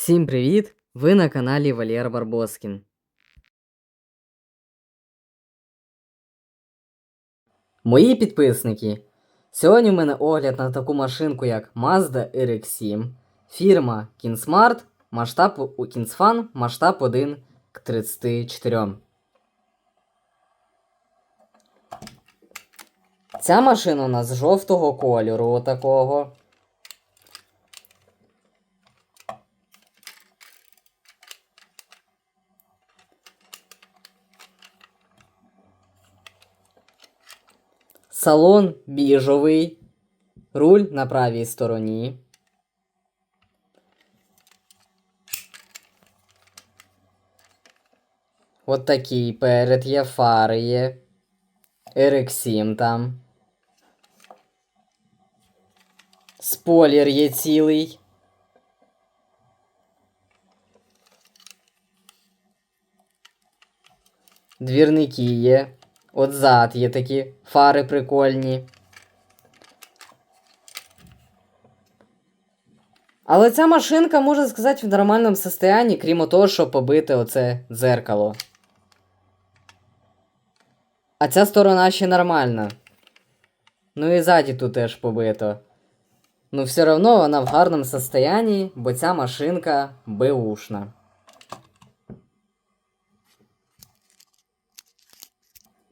Всім привіт! Ви на каналі Валєр Барбоскін. Мої підписники. Сьогодні в мене огляд на таку машинку, як Mazda RX-7, фірма Kinsmart, масштаб у Kinsfan, масштаб 1 к 34. Ця машина у нас жовтого кольору, отакого. Салон біжовий, руль на правій стороні. От такий перед є, фари є. RX7 там. Спойлер є цілий. Двірники є. От зад є такі фари прикольні. Але ця машинка, можна сказати, в нормальному состоянні, крім того, що побите оце дзеркало. А ця сторона ще нормальна. Ну і ззаді тут теж побито. Ну, все одно вона в гарному состоянні, бо ця машинка беушна.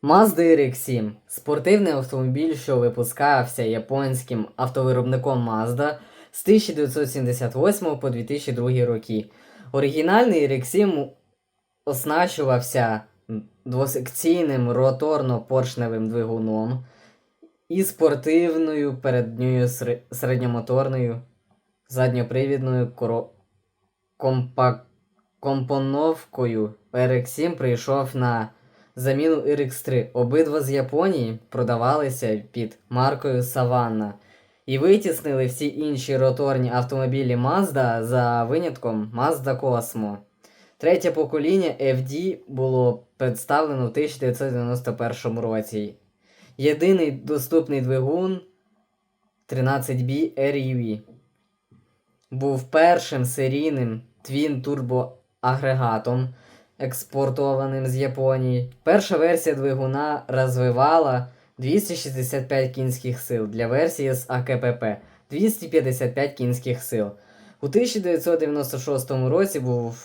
Mazda RX-7 спортивний автомобіль, що випускався японським автовиробником Mazda з 1978 по 2002 роки. Оригінальний RX-7 оснащувався двосекційним роторно-поршневим двигуном і спортивною передньою середньомоторною задньопривідною коро... компоновкою. RX-7 прийшов на заміну RX3. Обидва з Японії продавалися під маркою Savanna і витіснили всі інші роторні автомобілі Mazda за винятком Mazda Cosmo. Третє покоління FD було представлено в 1991 році. Єдиний доступний двигун 13B RUV був першим серійним твін турбоагрегатом, експортованим з Японії. Перша версія двигуна розвивала 265 кінських сил для версії з АКПП 255 кінських сил. У 1996 році був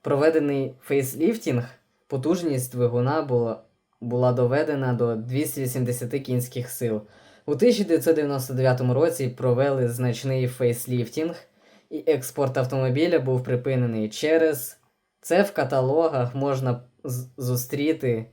проведений фейсліфтінг. Потужність двигуна була, була доведена до 280 кінських сил. У 1999 році провели значний фейсліфтінг, і експорт автомобіля був припинений через це в каталогах можна зустріти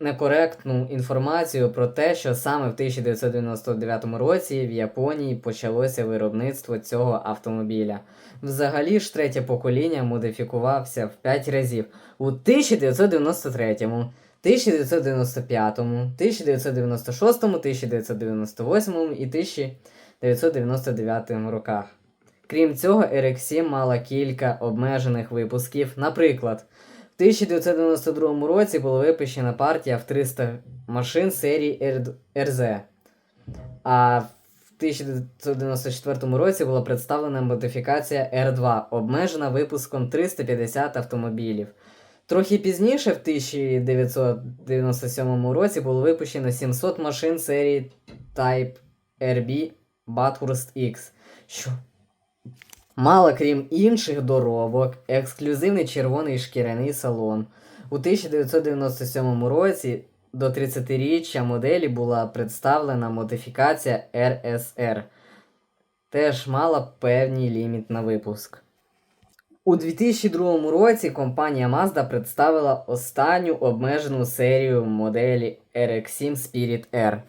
некоректну інформацію про те, що саме в 1999 році в Японії почалося виробництво цього автомобіля. Взагалі ж третє покоління модифікувався в 5 разів у 1993, 1995, 1996, 1998 і 1999 роках. Крім цього, RX-7 мала кілька обмежених випусків. Наприклад, в 1992 році була випущена партія в 300 машин серії RZ, а в 1994 році була представлена модифікація R2, обмежена випуском 350 автомобілів. Трохи пізніше, в 1997 році, було випущено 700 машин серії Type RB Bathurst X, мала, крім інших доробок, ексклюзивний червоний шкіряний салон. У 1997 році до 30-річчя моделі була представлена модифікація RSR. Теж мала певний ліміт на випуск. У 2002 році компанія Mazda представила останню обмежену серію моделі RX-7 Spirit R.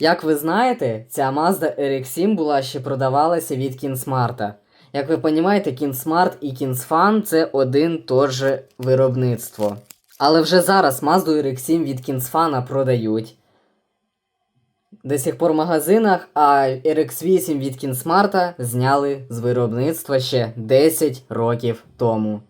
Як ви знаєте, ця Mazda RX-7 була ще продавалася від Кінсмарта. Як ви розумієте, Кінсмарт і KinsFan це один то же виробництво. Але вже зараз Mazda RX-7 від KinsFan продають. До сих пор в магазинах, а RX-8 від Кінсмарта зняли з виробництва ще 10 років тому.